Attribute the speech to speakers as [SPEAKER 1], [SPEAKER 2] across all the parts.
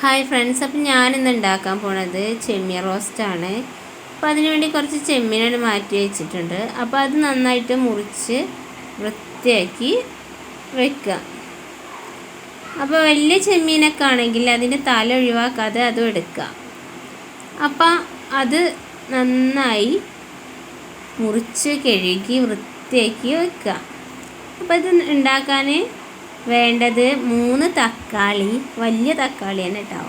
[SPEAKER 1] Hi friends അപ്പം ഞാനിന്ന് ഉണ്ടാക്കാൻ പോണത് ചെമ്മീൻ റോസ്റ്റാണ് അപ്പോൾ അതിനുവേണ്ടി കുറച്ച് ചെമ്മീനാണ് മാറ്റി വെച്ചിട്ടുണ്ട്. അപ്പോൾ അത് നന്നായിട്ട് മുറിച്ച് വൃത്തിയാക്കി വെക്കുക. അപ്പോൾ വലിയ ചെമ്മീനൊക്കെ ആണെങ്കിൽ അതിന്റെ തല ഒഴിവാക്കാതെ അതും എടുക്കുക. അപ്പം അത് നന്നായി മുറിച്ച് കഴുകി വൃത്തിയാക്കി വെക്കുക. അപ്പോൾ ഇത് ഉണ്ടാക്കാൻ വേണ്ടത് മൂന്ന് തക്കാളി വലിയ തക്കാളി തന്നെ കേട്ടോ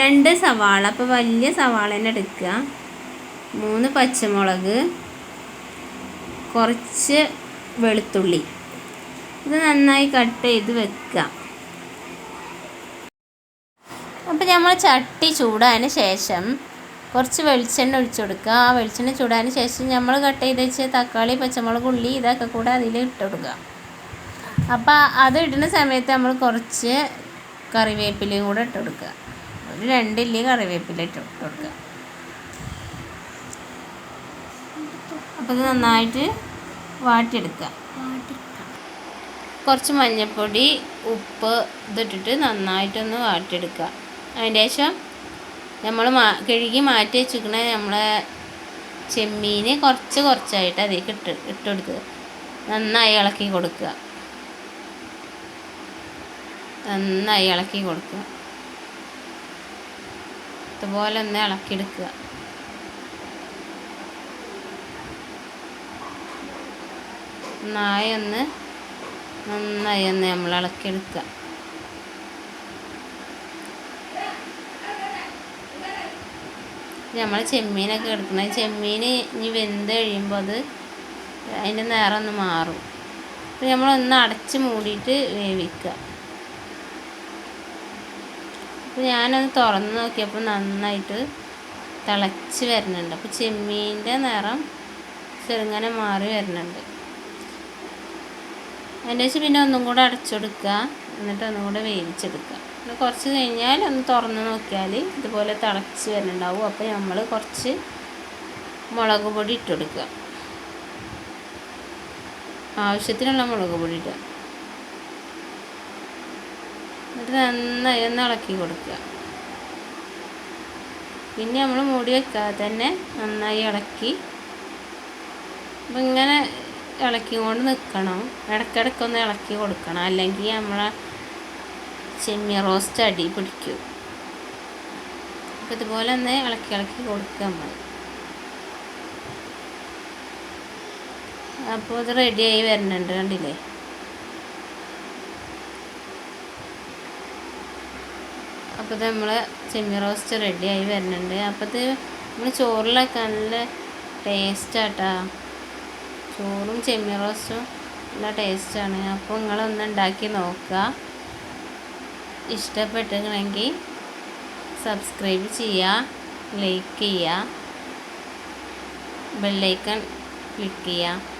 [SPEAKER 1] രണ്ട് സവാള അപ്പോൾ വലിയ സവാള തന്നെ എടുക്കുക. മൂന്ന് പച്ചമുളക് കുറച്ച് വെളുത്തുള്ളി. ഇത് നന്നായി കട്ട് ചെയ്ത് വെക്കുക. അപ്പോൾ നമ്മൾ ചട്ടി ചൂടായതിന് ശേഷം കുറച്ച് വെളിച്ചെണ്ണ ഒഴിച്ചു കൊടുക്കുക. ആ വെളിച്ചെണ്ണ ചൂടാൻ ശേഷം നമ്മൾ കട്ട് ചെയ്ത് വെച്ച തക്കാളി പച്ചമുളക് ഉള്ളി ഇതൊക്കെ കൂടെ അതിൽ ഇട്ട് കൊടുക്കുക. അപ്പോൾ അത് ഇടുന്ന സമയത്ത് നമ്മൾ കുറച്ച് കറിവേപ്പിലയും കൂടെ ഇട്ട് കൊടുക്കുക. ഒരു രണ്ടില്ലി കറിവേപ്പില ഇട്ട് കൊടുക്കുക. അപ്പോൾ ഇത് നന്നായിട്ട് വാട്ടിയെടുക്കുക. കുറച്ച് മഞ്ഞൾപ്പൊടി ഉപ്പ് ഇതിട്ടിട്ട് നന്നായിട്ടൊന്ന് വാട്ടിയെടുക്കുക. അതിന്റെ ശേഷം നമ്മൾ മാ കഴുകി മാറ്റി വെച്ചിരിക്കണ നമ്മളെ ചെമ്മീൻ കുറച്ച് കുറച്ചായിട്ട് അതിലേക്ക് ഇട്ട് ഇട്ട് കൊടുക്കുക നന്നായി ഇളക്കി കൊടുക്കുക. നന്നായി ഇളക്കി കൊടുക്കുക. ഇതുപോലെ ഒന്ന് ഇളക്കിയെടുക്കുക. നന്നായി ഒന്ന് നന്നായി ഒന്ന് നമ്മൾ ഇളക്കിയെടുക്കുക. നമ്മൾ ചെമ്മീനൊക്കെ എടുക്കുന്നത്. ചെമ്മീൻ ഇനി വെന്ത് കഴിയുമ്പോൾ അത് അതിന്റെ നിറമൊന്ന് മാറും. അപ്പോൾ നമ്മളൊന്ന് അടച്ച് മൂടിയിട്ട് വേവിക്കുക. അപ്പോൾ ഞാനത് തുറന്ന് നോക്കിയപ്പോൾ നന്നായിട്ട് തിളച്ച് വരുന്നുണ്ട്. അപ്പോൾ ചെമ്മീന്റെ നിറം ചെറുങ്ങനെ മാറി വരുന്നുണ്ട്. അതിന്റെ വെച്ച് പിന്നെ ഒന്നും കൂടെ അടച്ചെടുക്കുക. എന്നിട്ട് ഒന്നും കൂടെ വേവിച്ചെടുക്കുക. കുറച്ച് കഴിഞ്ഞാൽ ഒന്ന് തുറന്ന് നോക്കിയാൽ ഇതുപോലെ തിളച്ച് വരുന്നുണ്ടാവും. അപ്പോൾ നമ്മൾ കുറച്ച് മുളക് പൊടി ഇട്ട് കൊടുക്കുക. ആവശ്യത്തിനുള്ള മുളക് പൊടി ഇടുക. എന്നിട്ട് നന്നായി ഒന്ന് ഇളക്കി കൊടുക്കുക. പിന്നെ നമ്മൾ മൂടി വെക്കാതെ തന്നെ നന്നായി ഇളക്കി. അപ്പം ഇങ്ങനെ ഇളക്കി കൊണ്ട് നിൽക്കണം ഇടയ്ക്കിടയ്ക്കൊന്ന് ഇളക്കി കൊടുക്കണം. അല്ലെങ്കിൽ നമ്മളെ ചെമ്മീൻ റോസ്റ്റ് അടി പിടിക്കും. അപ്പോൾ ഇതുപോലെ ഒന്ന് ഇളക്കി ഇളക്കി കൊടുക്കുക നമ്മൾ. അപ്പോൾ ഇത് റെഡിയായി വരുന്നുണ്ട് കണ്ടില്ലേ? അപ്പോൾ ഇത് നമ്മൾ ചെമ്മീൻ റോസ്റ്റ് റെഡിയായി വരുന്നുണ്ട്. അപ്പോൾ ഇത് നമ്മൾ ചോറിലൊക്കെ നല്ല ടേസ്റ്റാട്ടാ ചോറും ചെമ്മീൻ റോസ്റ്റും നല്ല ടേസ്റ്റാണ് അപ്പോൾ നിങ്ങളൊന്ന് ഉണ്ടാക്കി നോക്കുക. ഇഷ്ടപ്പെട്ടിട്ടുണ്ടെങ്കിൽ സബ്സ്ക്രൈബ് ചെയ്യുക ലൈക്ക് ചെയ്യുക ബെല്ലൈക്കൺ ക്ലിക്ക് ചെയ്യുക.